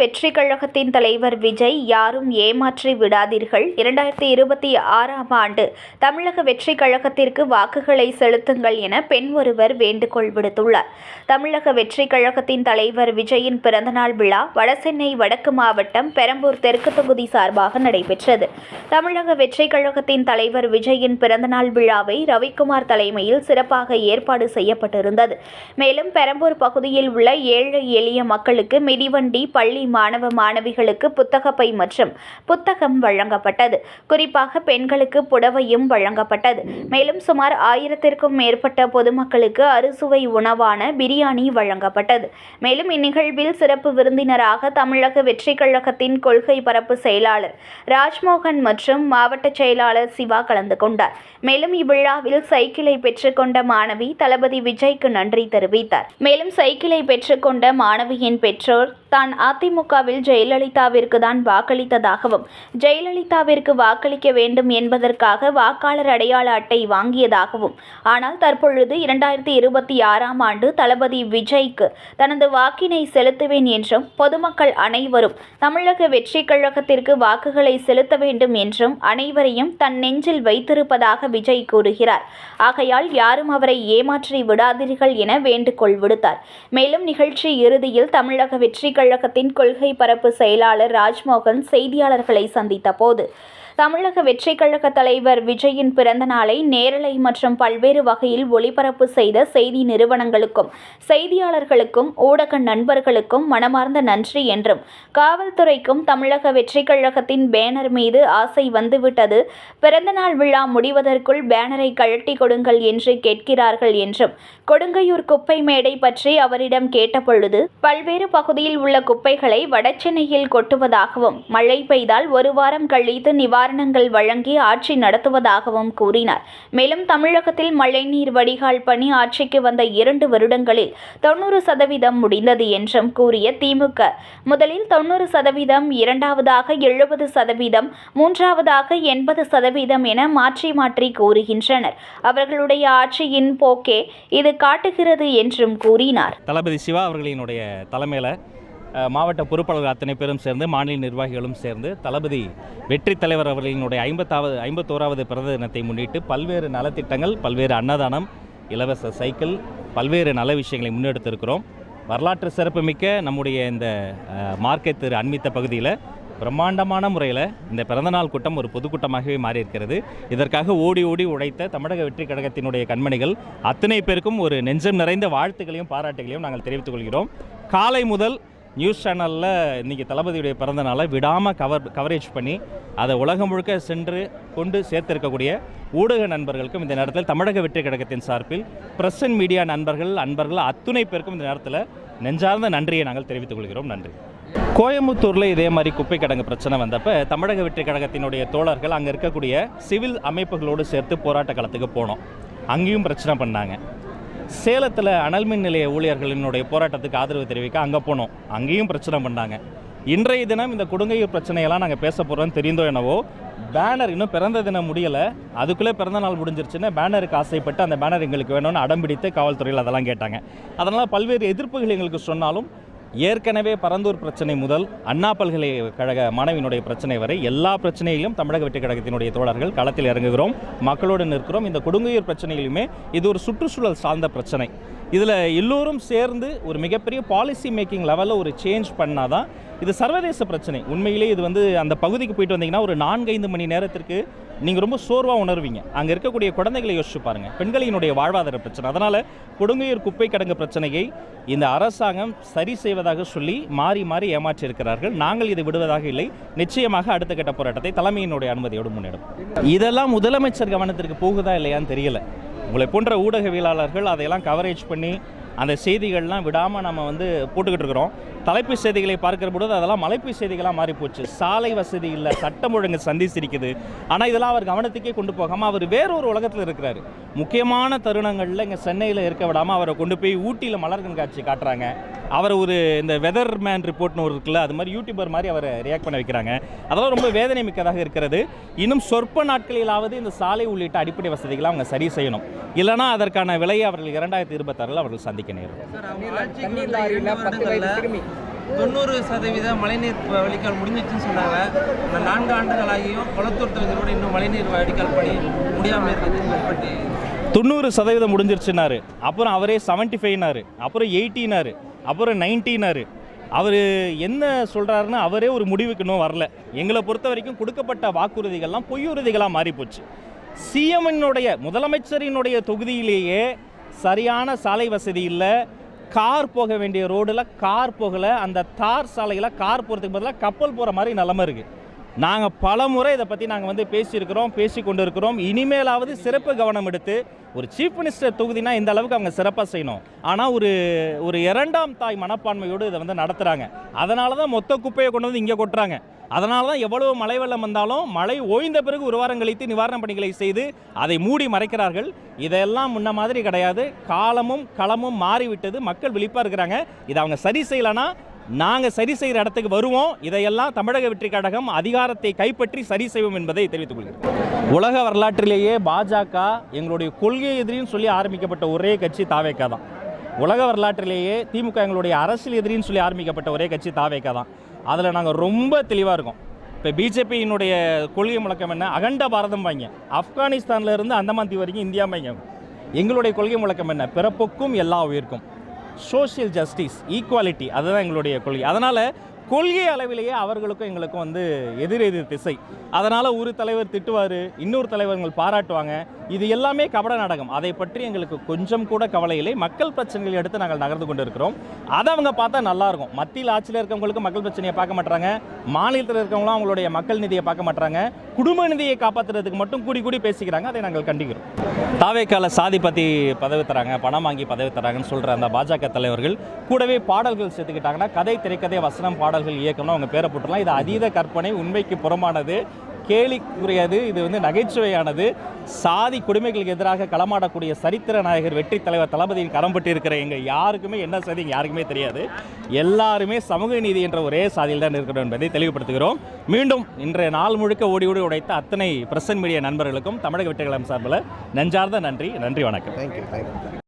வெற்றி கழகத்தின் தலைவர் விஜய் யாரும் ஏமாற்றி விடாதீர்கள். இரண்டாயிரத்தி இருபத்தி ஆறாம் ஆண்டு தமிழக வெற்றி கழகத்திற்கு வாக்குகளை செலுத்துங்கள் என பெண் ஒருவர் வேண்டுகோள் விடுத்துள்ளார். தமிழக வெற்றி கழகத்தின் தலைவர் விஜயின் பிறந்தநாள் விழா வடசென்னை வடக்கு மாவட்டம் பெரம்பூர் தெற்கு தொகுதி சார்பாக நடைபெற்றது. தமிழக வெற்றி கழகத்தின் தலைவர் விஜயின் பிறந்தநாள் விழாவை ரவிக்குமார் தலைமையில் சிறப்பாக ஏற்பாடு செய்யப்பட்டிருந்தது. மேலும் பெரம்பூர் பகுதியில் உள்ள ஏழை எளிய மக்களுக்கு மிதிவண்டி பள்ளி மாணவ மாணவிகளுக்கு புத்தகப்பை மற்றும் புத்தகம் வழங்கப்பட்டது. குறிப்பாக பெண்களுக்கு புடவையும் வழங்கப்பட்டது. மேலும் சுமார் ஆயிரத்திற்கும் மேற்பட்ட பொதுமக்களுக்கு அறுசுவை உணவான பிரியாணி வழங்கப்பட்டது. மேலும் இந்நிகழ்வில் சிறப்பு விருந்தினராக தமிழக வெற்றி கழகத்தின் கொள்கை பரப்பு செயலாளர் ராஜ்மோகன் மற்றும் மாவட்ட செயலாளர் சிவா கலந்து கொண்டார். மேலும் இவ்விழாவில் சைக்கிளை பெற்றுக்கொண்ட மாணவி தளபதி விஜய்க்கு நன்றி தெரிவித்தார். மேலும் சைக்கிளை பெற்றுக்கொண்ட மாணவியின் பெற்றோர் தான் அதிமுக அதிமுகவில் ஜெயலலிதாவிற்கு தான் வாக்களித்ததாகவும் ஜெயலலிதாவிற்கு வாக்களிக்க வேண்டும் என்பதற்காக வாக்காளர் அடையாள அட்டை வாங்கியதாகவும் ஆனால் தற்பொழுது இரண்டாயிரத்தி இருபத்தி ஆறாம் ஆண்டு தளபதி விஜய்க்கு தனது வாக்கினை செலுத்துவேன் என்றும் பொதுமக்கள் அனைவரும் தமிழக வெற்றி கழகத்திற்கு வாக்குகளை செலுத்த வேண்டும் என்றும் அனைவரையும் தன் நெஞ்சில் வைத்திருப்பதாக விஜய் கூறுகிறார். ஆகையால் யாரும் அவரை ஏமாற்றி விடாதீர்கள் என வேண்டுகோள் விடுத்தார். மேலும் நிகழ்ச்சி இறுதியில் தமிழக வெற்றி கழகத்தின் கொள்கை பரப்பு செயலாளர் ராஜ்மோகன் செய்தியாளர்களை சந்தித்த போது தமிழக வெற்றி கழக தலைவர் விஜயின் பிறந்த நாளை நேரலை மற்றும் பல்வேறு வகையில் ஒளிபரப்பு செய்த செய்தி நிறுவனங்களுக்கும் செய்தியாளர்களுக்கும் ஊடக நண்பர்களுக்கும் மனமார்ந்த நன்றி என்றும் காவல்துறைக்கும் தமிழக வெற்றி கழகத்தின் பேனர் மீது ஆசை வந்துவிட்டது. பிறந்தநாள் விழா முடிவதற்குள் பேனரை கழட்டி கொடுங்கள் என்று கேட்கிறார்கள் என்றும் கொடுங்கையூர் குப்பை மேடை பற்றி அவரிடம் கேட்டபொழுது பல்வேறு பகுதியில் உள்ள குப்பைகளை வடசென்னையில் கொட்டுவதாகவும் மழை பெய்தால் ஒரு வாரம் கழித்து நிவாரணங்கள் வழங்கி ஆட்சி நடத்துவதாகவும் கூறினார். மேலும் தமிழகத்தில் மழைநீர் வடிகால் பணி ஆட்சிக்கு வந்த இரண்டு வருடங்களில் தொண்ணூறு சதவீதம் முடிந்தது என்றும் கூறிய திமுக. முதலில் தொண்ணூறு சதவீதம் இரண்டாவதாக எழுபது சதவீதம் மூன்றாவதாக எண்பது சதவீதம் என மாற்றி மாற்றி கூறுகின்றனர். அவர்களுடைய ஆட்சியின் போக்கே இது காட்டுகிறது என்றும் கூறினார். தளபதி சிவா அவர்களினுடைய தலைமையில் மாவட்ட பொறுப்பாளர்கள் அத்தனை பேரும் சேர்ந்து மாநில நிர்வாகிகளும் சேர்ந்து தளபதி வெற்றி தலைவர் அவர்களினுடைய ஐம்பத்தாவது ஐம்பத்தோராவது பிறந்த தினத்தை முன்னிட்டு பல்வேறு நலத்திட்டங்கள் பல்வேறு அன்னதானம் இலவச சைக்கிள் பல்வேறு நல விஷயங்களை முன்னெடுத்திருக்கிறோம். வரலாற்று சிறப்புமிக்க நம்முடைய இந்த மார்க்கெட் திரு அண்மித்த பகுதியில் பிரம்மாண்டமான முறையில் இந்த பிறந்தநாள் கூட்டம் ஒரு பொதுக்கூட்டமாகவே மாறியிருக்கிறது. இதற்காக ஓடி ஓடி உழைத்த தமிழக வெற்றி கழகத்தினுடைய கண்மணிகள் அத்தனை பேருக்கும் ஒரு நெஞ்சம் நிறைந்த வாழ்த்துக்களையும் பாராட்டுகளையும் நாங்கள் தெரிவித்துக் கொள்கிறோம். காலை முதல் நியூஸ் சேனலில் இன்றைக்கி தளபதியுடைய பிறந்த நாளை விடாமல் கவர் கவரேஜ் பண்ணி அதை உலகம் முழுக்க சென்று கொண்டு சேர்த்திருக்கக்கூடிய ஊடக நண்பர்களுக்கும் இந்த நேரத்தில் தமிழக வெற்றி கழகத்தின் சார்பில் பிரஸ் அண்ட் மீடியா நண்பர்கள் அன்பர்கள் அத்துணை பேருக்கும் இந்த நேரத்தில் நெஞ்சார்ந்த நன்றியை நாங்கள் தெரிவித்துக் கொள்கிறோம். நன்றி. கோயம்புத்தூரில் இதே மாதிரி குப்பை கிடங்கு பிரச்சனை வந்தப்போ தமிழக வெற்றி கழகத்தினுடைய தோழர்கள் அங்கே இருக்கக்கூடிய சிவில் அமைப்புகளோடு சேர்த்து போராட்ட களத்துக்கு போனோம். அங்கேயும் பிரச்சனை பண்ணாங்க. சேலத்தில் அனல் மின் நிலைய ஊழியர்களினுடைய போராட்டத்துக்கு ஆதரவு தெரிவிக்க அங்கே போனோம். அங்கேயும் பிரச்சனை பண்ணாங்க. இன்றைய தினம் இந்த கொடுங்கையூர் பிரச்சனையெல்லாம் நாங்கள் பேச போகிறோம் தெரிந்தோ என்னவோ பேனர் இன்னும் பிறந்த தினம் முடியலை. அதுக்குள்ளே பிறந்த நாள் முடிஞ்சிருச்சுன்னா பேனருக்கு ஆசைப்பட்டு அந்த பேனர் எங்களுக்கு வேணும்னு அடம்பிடித்து காவல்துறையில் அதெல்லாம் கேட்டாங்க. அதனால் பல்வேறு எதிர்ப்புகள் எங்களுக்கு சொன்னாலும் ஏற்கனவே பரந்தூர் பிரச்சனை முதல் அண்ணா பல்கலைக்கழக மாணவியினுடைய பிரச்சனை வரை எல்லா பிரச்சனையிலும் தமிழக வெற்றி கழகத்தினுடைய தோழர்கள் களத்தில் இறங்குகிறோம். மக்களோடு நிற்கிறோம். இந்த கொடுங்கையூர் பிரச்சனையிலுமே இது ஒரு சுற்றுச்சூழல் சார்ந்த பிரச்சனை. இதில் எல்லோரும் சேர்ந்து ஒரு மிகப்பெரிய பாலிசி மேக்கிங் லெவலில் ஒரு சேஞ்ச் பண்ணால் தான் இது சர்வதேச பிரச்சனை. உண்மையிலே இது வந்து அந்த பகுதிக்கு போயிட்டு வந்தீங்கன்னா ஒரு நான்கைந்து மணி நேரத்திற்கு நீங்கள் ரொம்ப சோர்வாக உணர்வீங்க. அங்கே இருக்கக்கூடிய குழந்தைகளை யோசிச்சு பாருங்கள் பெண்களினுடைய வாழ்வாதார பிரச்சனை. அதனால் கொடுங்கையூர் குப்பை கிடங்கு பிரச்சனையை இந்த அரசாங்கம் சரி செய்வதாக சொல்லி மாறி மாறி ஏமாற்றி இருக்கிறார்கள். நாங்கள் இதை விடுவதாக இல்லை. நிச்சயமாக அடுத்த கட்ட போராட்டத்தை தலைமையினுடைய அனுமதியோடு முன்னெடும் இதெல்லாம் முதலமைச்சர் கவனத்திற்கு போகுதா இல்லையான்னு தெரியல. உங்களை போன்ற ஊடகவியலாளர்கள் அதையெல்லாம் கவரேஜ் பண்ணி அந்த செய்திகள்லாம் விடாமல் நம்ம வந்து போட்டுக்கிட்டு இருக்கிறோம். தலைப்பு செய்திகளை பார்க்கிற பொழுது அதெல்லாம் மலைப்பு செய்திகளாக மாறி போச்சு சாலை வசதி இல்லை சட்டம் ஒழுங்கு சந்திச்சிருக்குது. ஆனால் இதெல்லாம் அவர் கவனத்துக்கே கொண்டு போகாமல் அவர் வேறொரு உலகத்தில் இருக்கிறாரு. முக்கியமான தருணங்களில் இங்கே சென்னையில் இருக்க விடாமல் அவரை கொண்டு போய் ஊட்டியில் மலர் கண்காட்சி காட்டுறாங்க. அவர் ஒரு இந்த வெதர் மேன் ரிப்போர்ட்னு ஒரு இருக்குல்ல அது மாதிரி யூடியூபர் மாதிரி அவரை ரியாக்ட் பண்ண வைக்கிறாங்க. அதெல்லாம் ரொம்ப வேதனை மிக்கதாக இருக்கிறது. இன்னும் சொற்ப நாட்களிலாவது இந்த சாலை உள்ளிட்ட அடிப்படை வசதிகளை அவங்க சரி செய்யணும். இல்லைனா அதற்கான விலையை அவர்கள் இரண்டாயிரத்தி இருபத்தாறில் அவர்கள் சந்திக்க நேரும் தொண்ணூறு சதவீத மழைநீர் வடிகால் முடிஞ்சிச்சுன்னு சொன்னாங்க. இந்த நான்கு ஆண்டுகளாகியும் குளத்தூர் தொகுதியோட இன்னும் மழைநீர் வடிகால் பணி முடியாமல் இருக்கிறது பற்றி தொண்ணூறு சதவீதம் முடிஞ்சிருச்சுனாரு அப்புறம் அவரே செவன்ட்டி ஃபைவ்னாரு அப்புறம் எயிட்டினாரு அப்புறம் நைன்டினாரு அவர் என்ன சொல்கிறாருன்னு அவரே ஒரு முடிவுக்கு இன்னும் வரல. எங்களை பொறுத்த வரைக்கும் கொடுக்கப்பட்ட வாக்குறுதிகள்லாம் பொய்யுறுதிகளாக மாறிப்போச்சு. சிஎம்னுடைய முதலமைச்சரினுடைய தொகுதியிலேயே சரியான சாலை வசதி இல்லை. கார் போக வேண்டிய ரோடில் கார் போகலை அந்த தார் சாலையில் கார் போகிறதுக்கு பதிலாக கப்பல் போகிற மாதிரி நிலமை இருக்குது நாங்கள் பல முறை இதை பற்றி நாங்கள் வந்து பேசியிருக்கிறோம் பேசி கொண்டு இருக்கிறோம் இனிமேலாவது சிறப்பு கவனம் எடுத்து ஒரு சீஃப் மினிஸ்டர் தொகுதினா இந்த அளவுக்கு அவங்க சிறப்பாக செய்யணும். ஆனால் ஒரு ஒரு இரண்டாம் தாய் மனப்பான்மையோடு இதை வந்து நடத்துகிறாங்க அதனால தான் மொத்த குப்பையை கொண்டு வந்து இங்கே கொட்டுறாங்க. அதனால தான் எவ்வளவு மழை வெள்ளம் வந்தாலும் மழை ஓய்ந்த பிறகு ஒரு வாரம் கழித்து நிவாரணப் பணிகளை செய்து அதை மூடி மறைக்கிறார்கள். இதெல்லாம் முன்ன மாதிரி கிடையாது. காலமும் களமும் மாறிவிட்டது. மக்கள் விழிப்பாக இருக்கிறாங்க. இதை அவங்க சரி செய்யலைன்னா நாங்கள் சரி செய்கிற இடத்துக்கு வருவோம். இதையெல்லாம் தமிழக வெற்றி கழகம் அதிகாரத்தை கைப்பற்றி சரி செய்வோம் என்பதை தெரிவித்துக் கொள்கிறேன். உலக வரலாற்றிலேயே பாஜக எங்களுடைய கொள்கை எதிரின்னு சொல்லி ஆரம்பிக்கப்பட்ட ஒரே கட்சி தாவேக்கா தான். உலக வரலாற்றிலேயே திமுக எங்களுடைய அரசியல் எதிரின்னு சொல்லி ஆரம்பிக்கப்பட்ட ஒரே கட்சி தாவேக்கா தான். அதில் நாங்கள் ரொம்ப தெளிவாக இருக்கோம். இப்போ பிஜேபியினுடைய கொள்கை முழக்கம் என்ன? அகண்ட பாரதம் பாங்க ஆப்கானிஸ்தானில் இருந்து அந்தமான் தீவு வரைக்கும் இந்தியா பாங்க எங்களுடைய கொள்கை முழக்கம் என்ன? பிறப்புக்கும் எல்லா உயிருக்கும். சோஷியல் ஜஸ்டிஸ் ஈக்குவாலிட்டி அதுதான் எங்களுடைய கொள்கை. அதனால் கொள்கை அளவிலேயே அவர்களுக்கும் எங்களுக்கும் வந்து எதிர் எதிர் திசை. அதனால் ஒரு தலைவர் திட்டுவார் இன்னொரு தலைவர்கள் பாராட்டுவாங்க. இது எல்லாமே கபட நாடகம். அதை பற்றி எங்களுக்கு கொஞ்சம் கூட கவலை இல்லை. மக்கள் பிரச்சனைகள் எடுத்து நாங்கள் நகர்ந்து கொண்டு இருக்கிறோம் அதை அவங்க பார்த்தா நல்லா இருக்கும். மத்தியில் ஆட்சியில் இருக்கவங்களுக்கு மக்கள் பிரச்சனையை பார்க்க மாட்டாங்க. மாநிலத்தில் இருக்கவங்களும் அவங்களுடைய மக்கள் நிதியை பார்க்க மாட்டாங்க. குடும்ப நிதியை காப்பாற்றுறதுக்கு மட்டும் கூடி கூடி பேசிக்கிறாங்க. அதை நாங்கள் கண்டிக்கிறோம். தாவேக்கால சாதி பற்றி பதவி தராங்க பணம் வாங்கி பதவி தராங்கன்னு சொல்கிற அந்த பாஜக தலைவர்கள் கூடவே பாடல்கள் சேர்த்துக்கிட்டாங்கன்னா கதை திரைக்கதை வசனம் பாடல் பாடல்கள் இயக்கம்னா அவங்க பேரை போட்டுடலாம். இது அதீத கற்பனை உண்மைக்கு புறமானது. கேலிக்குரியது இது வந்து நகைச்சுவையானது. சாதி கொடுமைகளுக்கு எதிராக களமாடக்கூடிய சரித்திர நாயகர் வெற்றி தலைவர் தளபதியின் களம்பட்டிருக்கிற எங்கள் யாருக்குமே என்ன சதி யாருக்குமே தெரியாது. எல்லாருமே சமூக நீதி என்ற ஒரே சாதியில் தான் இருக்கிறோம் என்பதை தெளிவுபடுத்துகிறோம். மீண்டும் இன்றைய நாள் முழுக்க ஓடி ஓடி உடைத்த அத்தனை பிரசன் மீடியா நண்பர்களுக்கும் தமிழக வெற்றி கழகம் சார்பில் நெஞ்சார்ந்த நன்றி நன்றி வணக்கம். Thank you thank you